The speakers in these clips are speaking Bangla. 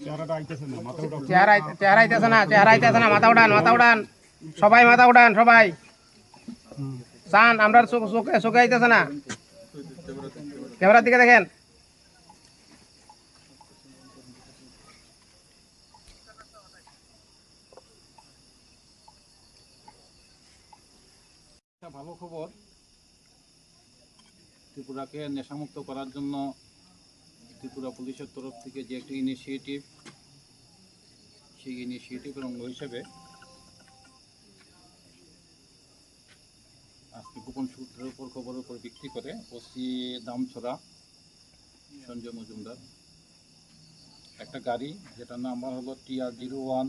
চেহারা চেহারা আইতেছে না চেহারা আইতেছে না মাথা উঠান মাথা উঠান। সবাই মাথা উঠান সবাই। চান আমরা চোখ- আইতেছে না। ক্যামেরার দিকে দেখেন। ভালো খবর ত্রিপুরাকে নেশামুক্ত করার জন্য ত্রিপুরা পুলিশের তরফ থেকে যে একটি ইনিশিয়েটিভ সেই ইনিশিয়েটিভের অঙ্গ হিসেবে আজকে গোপন সূত্রের উপর খবরের উপর ভিত্তি করে ওসি দামছড়া, সঞ্জয় মজুমদার, একটা গাড়ি যেটার নাম্বার হলো TR zero one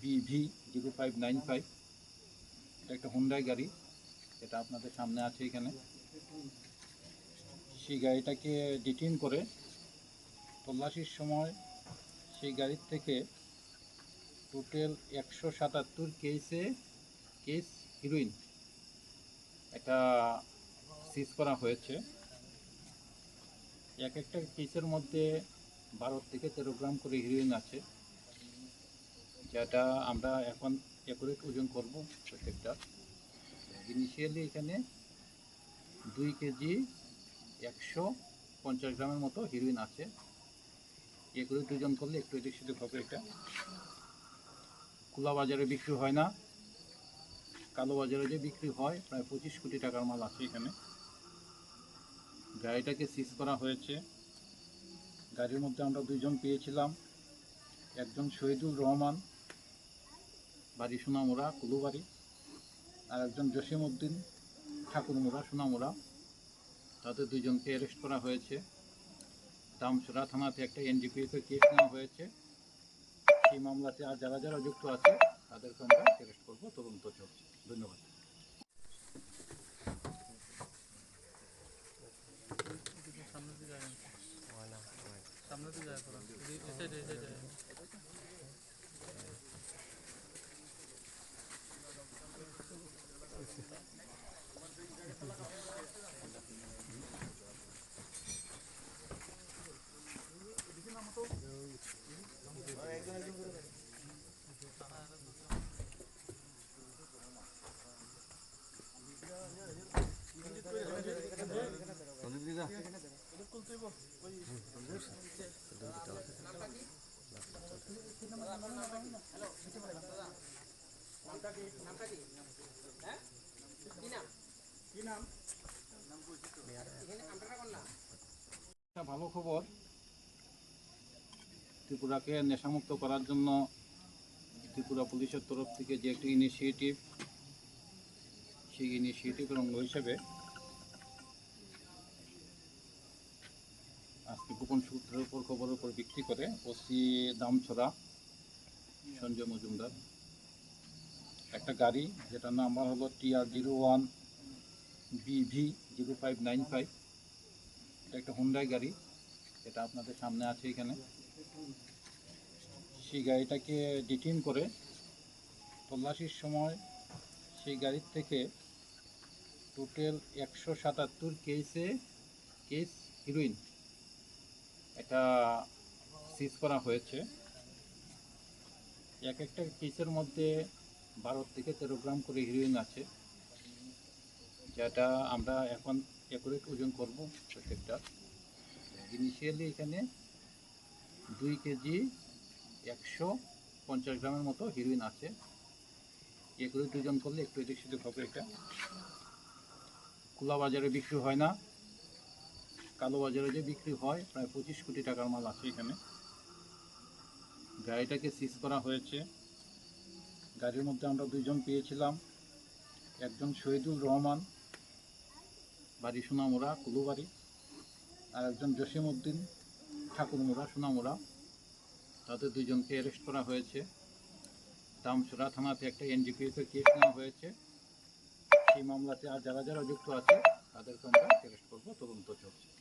BV zero five nine five. এটা একটা হুন্ডাই গাড়ি, এটা আপনাদের সামনে আছে এখানে। সেই গাড়িটাকে ডিটেন করে তল্লাশির সময় সেই গাড়ির থেকে টোটাল একশো সাতাত্তর কেসে কেস হিরোইন এটা সিজ করা হয়েছে। এক একটা কেসের মধ্যে বারো থেকে তেরো গ্রাম করে হিরোইন আছে। যেটা আমরা এখন অ্যাকুরেট ওজন করব প্রত্যেকটা। ইনিশিয়ালি এখানে দুই কেজি একশো পঞ্চাশ গ্রামের মতো হিরোইন আছে। একুরেট দুজন করলে একটু এদিক সেদিক হবে এটা। খোলা বাজারে বিক্রি হয় না। কালো বাজারে যে বিক্রি হয়, প্রায় পঁচিশ কোটি টাকার মাল আছে এখানে। গাড়িটাকে সিজ করা হয়েছে। গাড়ির মধ্যে আমরা দুইজন পেয়েছিলাম। একজন শহীদুল রহমান, বাড়ি সোনামুড়া, কুলুবাড়ি। আর একজন জসিম উদ্দিন ঠাকুরমুড়া, সোনামুড়া। তাদের দুজনকে অ্যারেস্ট করা হয়েছে। দামসুরা থানাতে একটা এনডিপিএফের কেস নেওয়া হয়েছে। সেই মামলাতে আর যারা যারা যুক্ত আছে, তাদেরকে আমরা অ্যারেস্ট করব তদন্ত চলছে ধন্যবাদ একটা ভালো খবর। ত্রিপুরাকে নেশামুক্ত করার জন্য ত্রিপুরা পুলিশের তরফ থেকে যে একটি ইনিশিয়েটিভ সেই ইনিশিয়েটিভের অঙ্গ হিসেবে গোপন সূত্রের উপর খবরের উপর ভিত্তি করে ওসি দামছড়া, সঞ্জয় মজুমদার, একটা গাড়ি যেটার নাম্বার হলো TR zero one BV zero five nine five. এটা একটা হুন্ডাই গাড়ি, এটা আপনাদের সামনে আছে এখানে। সেই গাড়িটাকে ডিটেন করে তল্লাশির সময় সেই গাড়ির থেকে টোটাল একশো সাতাত্তর কেসে কেস হিরোইন এটা সিজ করা হয়েছে। এক একটা কেসের মধ্যে বারো থেকে তেরো গ্রাম করে হিরোইন আছে। যেটা আমরা এখন অ্যাকুরেট ওজন করব প্রত্যেকটা। ইনিশিয়ালি এখানে দুই কেজি একশো পঞ্চাশ গ্রামের মতো হিরোইন আছে। একুরেট ওজন করলে একটু এদিক সেদিক হবে এটা। খোলা বাজারে বিক্রি হয় না। কালো বাজারে যে বিক্রি হয়, প্রায় পঁচিশ কোটি টাকার মাল আছে এখানে। গাড়িটাকে সিজ করা হয়েছে। গাড়ির মধ্যে আমরা দুইজন পেয়েছিলাম। একজন শহীদুল রহমান, বাড়ি সোনামুড়া, কুলুবাড়ি। আর একজন জসিম উদ্দিন ঠাকুরমুড়া, সোনামুড়া। তাদের দুজনকে অ্যারেস্ট করা হয়েছে। দামছড়া থানাতে একটা এনডিপিএসের কেস নেওয়া হয়েছে। সেই মামলাতে আর যারা যারা যুক্ত আছে, তাদেরকে আমরা অ্যারেস্ট করব। তদন্ত চলছে।